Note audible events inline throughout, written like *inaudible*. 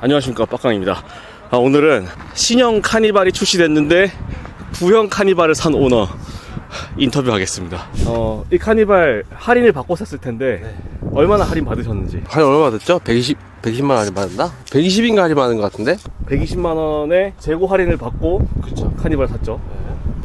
안녕하십니까 빡강입니다 아, 오늘은 신형 카니발이 출시됐는데 구형 카니발을 산 오너 인터뷰하겠습니다 어, 이 카니발 할인을 받고 샀을 텐데 얼마나 할인 받으셨는지 할인 얼마 받았죠? 120, 120만 할인 받았나? 120인가 할인 받은 것 같은데? 120만 원에 재고 할인을 받고 그쵸. 카니발 샀죠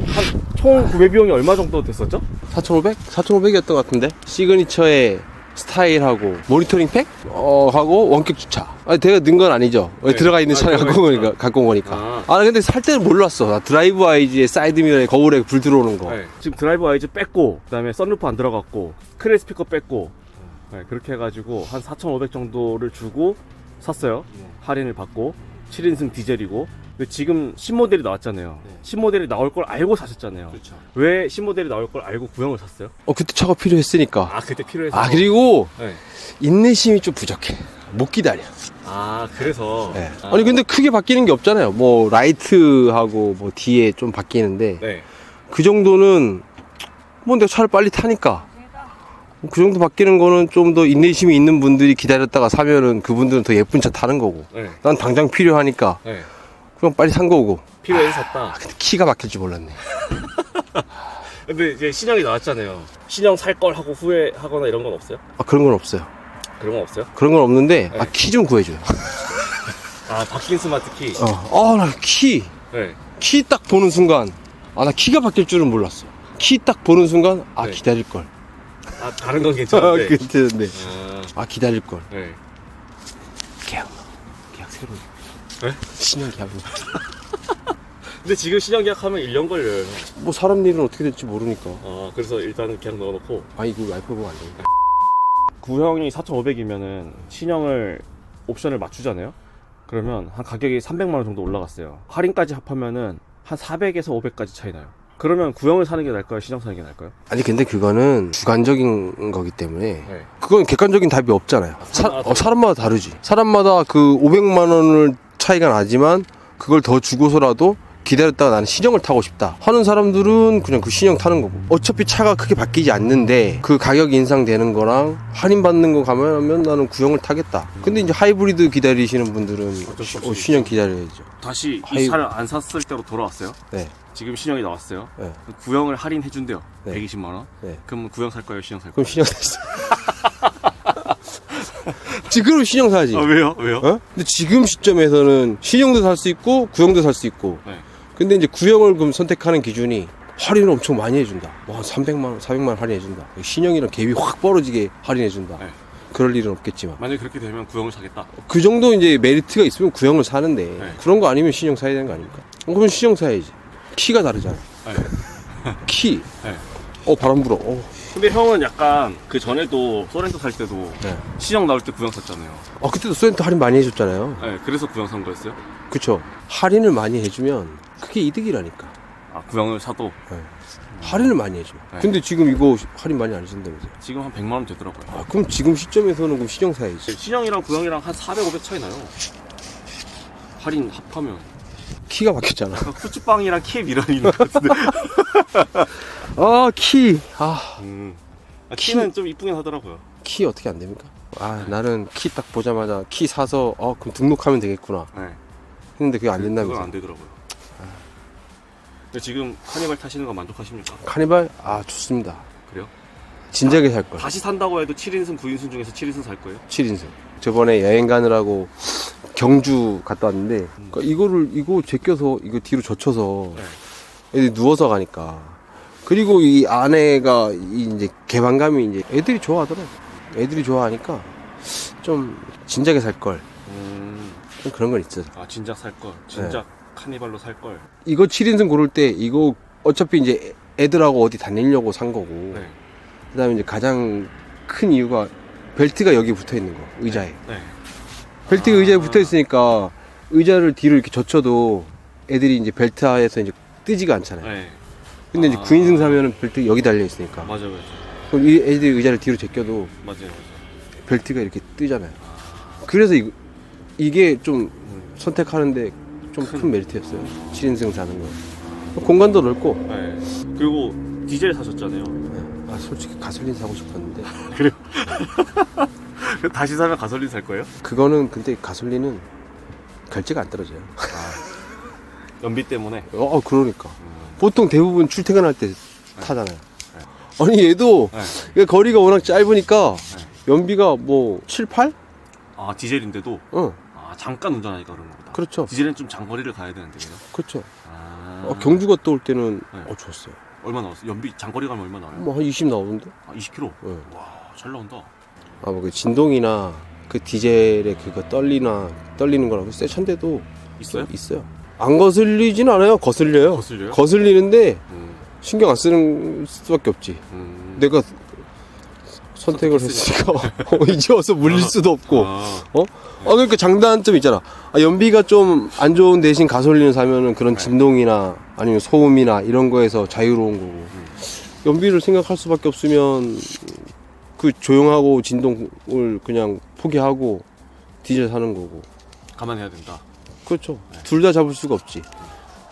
한 총 구매 비용이 얼마 정도 됐었죠? 4,500? 4,500이었던 것 같은데? 시그니처의 스타일하고 모니터링 팩? 어, 하고 원격 주차. 아니, 내가 넣은 건 아니죠. 네. 들어가 있는 아, 차를 들어가 갖고 온. 거니까. 갖고 온 거니까. 아. 아, 근데 살 때는 몰랐어. 나 드라이브 아이즈의 사이드미러에 거울에 불 들어오는 거. 네. 지금 드라이브 아이즈 뺐고 그다음에 썬루프 안 들어갔고 크레 스피커 뺐고 네, 그렇게 해가지고 한 4,500 정도를 주고 샀어요 할인을 받고 7인승 디젤이고 지금 신모델이 나왔잖아요 네. 신모델이 나올 걸 알고 사셨잖아요 그렇죠. 왜 신모델이 나올 걸 알고 구형을 샀어요? 어, 그때 차가 필요했으니까. 아 그때 필요해서 아, 그리고 네. 인내심이 좀 부족해. 못 기다려. 아 그래서 네. 아, 아니, 근데 크게 바뀌는 게 없잖아요. 뭐, 라이트하고 뭐, 뒤에 좀 바뀌는데. 네. 그 정도는 뭐 내가 차를 빨리 타니까 그 정도 바뀌는 거는 좀 더 인내심이 있는 분들이 기다렸다가 사면은 그분들은 더 예쁜 차 타는 거고 네. 난 당장 필요하니까 네. 그냥 빨리 산 거고. 필요해서 샀다? 아 근데 키가 바뀔 줄 몰랐네. *laughs* 근데 이제 신형이 나왔잖아요. 신형 살 걸 하고 후회하거나 이런 건 없어요? 아 그런 건 없어요. 그런 건 없어요? 그런 건 없는데 네. 아 키 좀 구해줘요. *laughs* 아 바뀐 스마트 키. 어 아 나 키. 네. 키 딱 보는 순간 아 나 키가 바뀔 줄은 몰랐어. 키 딱 보는 순간 아 네. 기다릴 걸. 아 다른 건 아, 괜찮은데. 아, 아 기다릴 걸. 네. 계약 계약 새로 네? 신형 계약 *laughs* 근데 지금 신형 계약하면 1년 걸려요. 뭐 사람 일은 어떻게 될지 모르니까 아, 그래서 일단은 계약 넣어놓고. 아 이거 와이프 보면 안 돼. 구형이 4,500이면은 신형을 옵션을 맞추잖아요? 그러면 한 가격이 300만 원 정도 올라갔어요. 할인까지 합하면은 한 400에서 500까지 차이 나요. 그러면 구형을 사는 게 나을까요? 신형 사는 게 나을까요? 아니 근데 그거는 주관적인 거기 때문에 네. 그건 객관적인 답이 없잖아요. 사, 사람마다 어, 사람마다 다르지. 사람마다 그 500만 원을 차이가 나지만 그걸 더 주고서라도 기다렸다가 나는 신형을 타고 싶다 하는 사람들은 그냥 그 신형 타는 거고 어차피 차가 크게 바뀌지 않는데 그 가격 인상되는 거랑 할인 받는 거 가면 나는 구형을 타겠다 근데 이제 하이브리드 기다리시는 분들은 시- 어, 신형 기다려야죠 다시 하이- 이 차를 안 샀을 때로 돌아왔어요. 네, 지금 신형이 나왔어요. 네, 구형을 할인해준대요. 네. 120만원. 네. 그럼 구형 살 거예요? 신형 살 그럼 거예요? 신형 샀어 *laughs* 지금 신형 사야지 아, 왜요? 왜요? 어? 근데 지금 시점에서는 신형도 살 수 있고 구형도 살 수 있고 네. 근데 이제 구형을 그럼 선택하는 기준이 할인을 엄청 많이 해준다 와 300만 원 400만 원 할인해준다 신형이랑 갭이 확 벌어지게 할인해준다 네. 그럴 일은 없겠지만 만약에 그렇게 되면 구형을 사겠다. 그 정도 이제 메리트가 있으면 구형을 사는데 네. 그런 거 아니면 신형 사야 되는 거 아닙니까? 어, 그럼 신형 사야지 키가 다르잖아 네. 키 네. 어 바람 불어 어. 근데 형은 약간 그 전에도 소렌토 살 때도 네. 신형 나올 때 구형 샀잖아요. 어 그때도 소렌토 할인 많이 해줬잖아요 네, 그래서 구형 산 거였어요? 그쵸 할인을 많이 해주면 그게 이득이라니까 아, 구형을 사도 네. 할인을 많이 해줘 네. 근데 지금 이거 할인 많이 안 해준다면서요 지금 한 100만 원 되더라고요. 아, 그럼 지금 시점에서는 그럼 신형 사야지. 신형이랑 구형이랑 한 400, 500 차이 나요. 할인 합하면. 키가 바뀌었잖아. 그러니까 후추빵이랑 캡 이런 있는 것 같은데. 아, *laughs* 키. 아, 음. 아, 키는 좀 이쁘긴 하더라고요. 키 어떻게 안 됩니까? 아, 나는 키 딱 보자마자 키 사서, 어, 그럼 등록하면 되겠구나. 네. 했는데 그게 안 그건 된다면서. 안 되더라고요. 근데 지금 카니발 타시는 거 만족하십니까? 카니발? 아, 좋습니다. 그래요? 진작에 살 걸. 다시 산다고 해도 7인승, 9인승 중에서 7인승 살 거예요? 7인승. 저번에 여행 가느라고 경주 갔다 왔는데, 그러니까 이거를, 이거 제껴서, 이거 뒤로 젖혀서, 네. 애들이 누워서 가니까. 그리고 이이 이제 개방감이 이제 애들이 좋아하더라고. 애들이 좋아하니까 좀 진작에 살 걸. 음. 좀 그런 건 있어. 아, 진작 살 걸. 진작 카니발로 살 걸. 이거 7인승 고를 때 이거 어차피 이제 애들하고 어디 다니려고 산 거고. 네. 그 다음에 이제 가장 큰 이유가 벨트가 여기 붙어 있는 거. 의자에. 네. 벨트가 아. 의자에 붙어 있으니까 의자를 뒤로 이렇게 젖혀도 애들이 이제 벨트 하에서 이제 뜨지가 않잖아요. 네. 근데 이제 아. 9인승 사면은 벨트 여기 달려 있으니까. 맞아요, 맞아요. 그럼 이 애들이 의자를 뒤로 제껴도 맞아요, 맞아요. 벨트가 이렇게 뜨잖아요. 그래서 이, 이게 좀 선택하는데 좀큰 큰- 메리트였어요. 7인승 사는 거. 공간도 넓고. 네. 그리고 디젤 사셨잖아요. 네. 아, 솔직히 가솔린 사고 싶었는데. *laughs* *laughs* 다시 사면 가솔린 살 거예요? 그거는 근데 가솔린은 결제가 안 떨어져요. 연비 때문에. 어, 그러니까. 음. 보통 대부분 출퇴근할 때 타잖아요. 아니, 얘도 네. 이게 거리가 워낙 짧으니까 네. 연비가 뭐 7, 8? 아 디젤인데도 응, 아 잠깐 운전하니까 그런 거보다. 그렇죠. 디젤은 좀 장거리를 가야 되는데 그죠? 그렇죠. 아. 어, 경주 갔다 올 때는 네. 어, 좋았어요. 얼마 나왔어? 연비 장거리 가면 얼마 나와요? 뭐한 20 나오던데? 아 20km. 네. 와잘 나온다. 아, 뭐그 진동이나 그 디젤의 그거 떨리나 떨리는 거라고 세찬데도 있어요? 있어요. 안 거슬리진 않아요. 거슬려요. 거슬려요? 거슬리는데 음. 신경 안 쓰는 수밖에 없지. 음. 내가 선택을 했으니까 *laughs* 어, 이제 와서 물릴 수도 없고. 아, 어? 아 그러니까 장단점 있잖아. 아, 연비가 좀 안 좋은 대신 가솔린을 사면은 그런 네. 진동이나 아니면 소음이나 이런 거에서 자유로운 거고. 연비를 생각할 수밖에 없으면 그 조용하고 진동을 그냥 포기하고 디젤 사는 거고. 감안해야 된다. 그렇죠. 네. 둘다 잡을 수가 없지.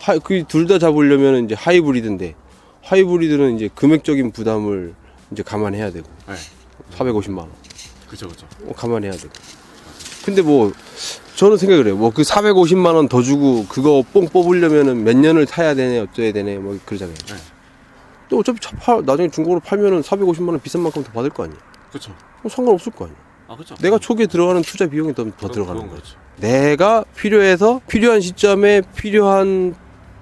하, 그둘 다 잡으려면 이제 하이브리드인데 하이브리드는 이제 금액적인 부담을 이제 감안해야 되고 네. 450만 원 그죠 그죠. 어, 감안해야 되고. 근데 뭐 저는 생각을 해요. 뭐 그 450만 원 더 주고 그거 뽕 뽑으려면은 몇 년을 타야 되네 어쩌야 되네 뭐 그러잖아요. 네. 또 어차피 차 팔, 나중에 중고로 팔면은 450만 원 비싼 만큼 더 받을 거 아니야. 그렇죠. 뭐 상관없을 거 아니야. 아 그렇죠. 내가 초기에 들어가는 투자 비용이 더, 더 그건- 들어가는 그건 거야. 그렇죠. 내가 필요해서 필요한 시점에 필요한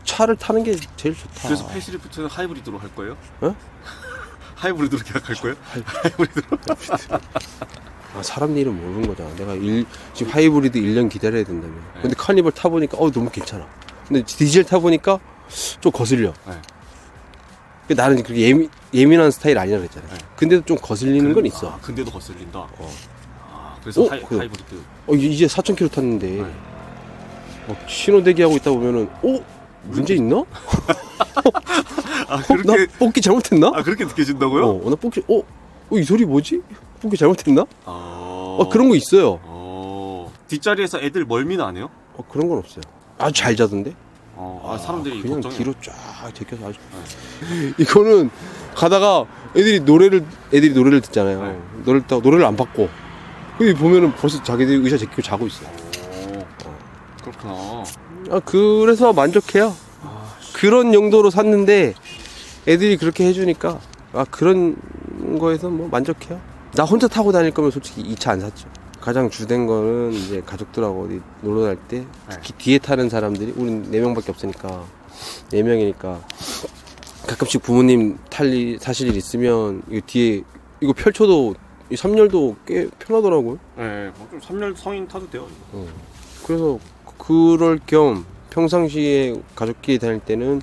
차를 타는 게 제일 좋다. 그래서 페이스리프트는 하이브리드로 할 거예요? 어? 하이브리드로 계약할 거예요? 아, 사람 일은 모르는 거잖아. 내가 일, 지금 하이브리드 1년 기다려야 된다며. 근데 카니발 타보니까 어 너무 괜찮아. 근데 디젤 타보니까 좀 거슬려. 네. 그 나는 그렇게 예민, 예민한 스타일 아니라 그랬잖아. 네. 근데도 좀 거슬리는 건 있어. 아, 근데도 거슬린다. 어. 아, 그래서 어? 하이, 그- 하이브리드. 어, 이제 4,000km 탔는데 네. 막 신호 대기하고 있다 보면은 어? 문제 있나? *laughs* 아 어, 나 뽑기 잘못했나? 아 그렇게 느껴진다고요? 어, 나 뽑기 어? 어, 이 소리 뭐지? 뽑기 잘못했나? 어... 어, 그런 거 있어요. 어... 뒷자리에서 애들 멀미는 안 해요? 어, 그런 건 없어요. 아주 잘 자던데? 어, 아, 사람들이 그냥 걱정해요. 뒤로 쫙 제껴서 아주 *laughs* 이거는 가다가 애들이 노래를 애들이 노래를 듣잖아요. 네. 노래를 듣다가 노래를 안 받고 그 보면은 벌써 자기들이 의자 제끼고 자고 있어. 오, 그렇구나. 아 그래서 만족해요. 아, 그런 용도로 샀는데 애들이 그렇게 해주니까 아 그런 거에서 뭐 만족해요. 나 혼자 타고 다닐 거면 솔직히 이 차 안 샀죠. 가장 주된 거는 이제 가족들하고 어디 놀러 갈 때 특히 뒤에 타는 사람들이 우린 네 명밖에 없으니까 네 명이니까 가끔씩 부모님 탈일 사실 일 있으면 이거 뒤에 이거 펼쳐도 이 3열도 꽤 편하더라고요. 네, 뭐좀 3년 성인 타도 돼요. 이거. 그래서 그럴 겸 평상시에 가족끼리 다닐 때는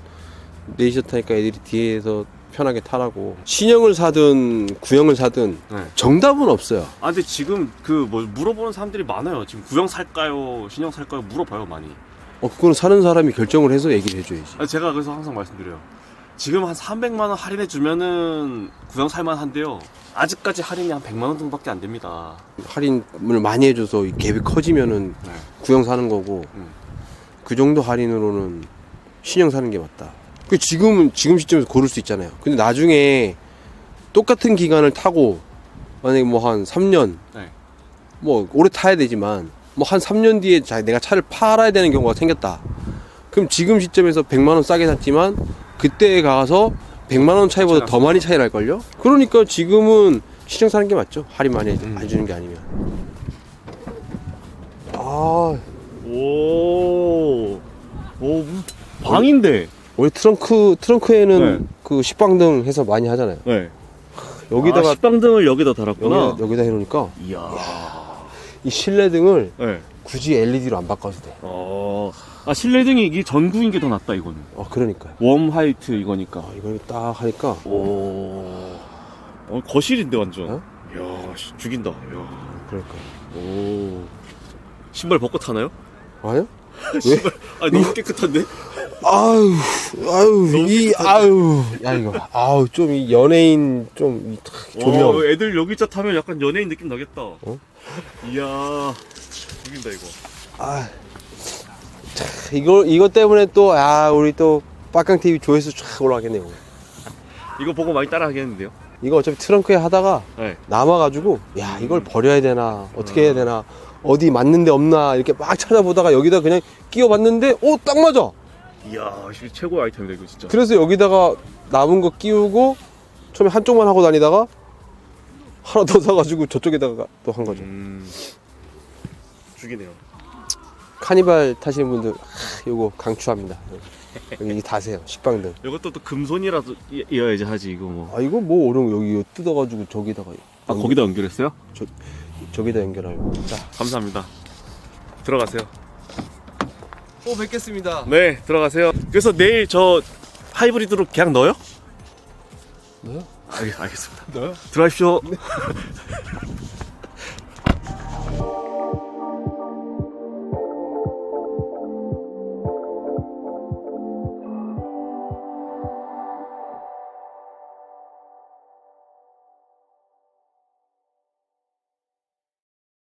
네이셔 타니까 애들이 뒤에서 편하게 타라고 신형을 사든 구형을 사든 네. 정답은 없어요. 아 근데 지금 그 뭐 물어보는 사람들이 많아요. 지금 구형 살까요, 신형 살까요 물어봐요 많이. 어 그거는 사는 사람이 결정을 해서 얘기를 해줘야지. 아, 제가 그래서 항상 말씀드려요. 지금 한 300만 원 할인해 주면은 구형 살만한데요. 아직까지 할인이 한 100만 원 정도밖에 안 됩니다. 할인을 많이 해줘서 이 갭이 커지면은 네. 구형 사는 거고 음. 그 정도 할인으로는 신형 사는 게 맞다. 그 지금은 지금 시점에서 고를 수 있잖아요. 근데 나중에 똑같은 기간을 타고 만약에 뭐 한 3년 네. 뭐 오래 타야 되지만 뭐 한 3년 뒤에 자, 내가 차를 팔아야 되는 경우가 생겼다. 그럼 지금 시점에서 100만 원 싸게 샀지만 그때 가서 100만 원 차이보다 더 많이 차이 날 걸요? 그러니까 지금은 시장 사는 게 맞죠. 할인 많이 음. 안 주는 게 아니면. 아, 오, 오 방인데. 원래 트렁크 트렁크에는 네. 그 식빵등 해서 많이 하잖아요. 네. 여기다가 아, 식빵등을 여기다 달았구나. 여기다, 여기다 해놓으니까 이야. 이 실내등을 네. 굳이 LED로 안 바꿔도 돼. 어. 아 실내등이 이게 전구인 게 더 낫다 이거는. 어, 그러니까요. 웜 화이트 이거니까. 아, 이걸 딱 하니까 오. 어, 거실인데 완전. 어? 이야, 씨, 죽인다. 이야. 그러니까. 오. 신발 벗고 타나요? 아니요? *laughs* 신발. 아 너무 깨끗한데? 아유, 아유, 이? 아유, 야, 이거, 아우, 좀, 이 연예인, 좀, 이, 탁, 조명. 어, 애들 여기 차 타면 약간 연예인 느낌 나겠다. 어? 이야. 죽인다 이거. 아, 참, 이거, 이것 때문에 또, 아, 우리 또, 빡강TV 조회수 쫙 올라가겠네요. 이거 보고 많이 따라 하겠는데요? 이거 어차피 트렁크에 하다가 네. 남아가지고, 야, 이걸 버려야 되나, 어떻게 해야 되나, 어디 맞는데 없나 이렇게 막 찾아보다가 여기다 그냥 끼워봤는데 오 딱 맞아. 이야, 최고의 아이템이다 이거 진짜. 그래서 여기다가 남은 거 끼우고 처음에 한쪽만 하고 다니다가 하나 더 사가지고 저쪽에다가 또 한 거죠. 음, 죽이네요. 카니발 타시는 분들 하, 요거 강추합니다. 여기 다세요 식빵들. 이것도 또 금손이라도 이- 이어야지 하지 이거 뭐. 아 이거 뭐 어려운 거 여기 뜯어가지고 저기다가 아 거기다 연결했어요? 저기다 연결하요. 자, 감사합니다. 들어가세요. 또 뵙겠습니다. 네, 들어가세요. 그래서 내일 저 하이브리드로 그냥 넣어요? 넣어요? 알겠, 알겠습니다. 넣어요? 들어가십시오. *laughs*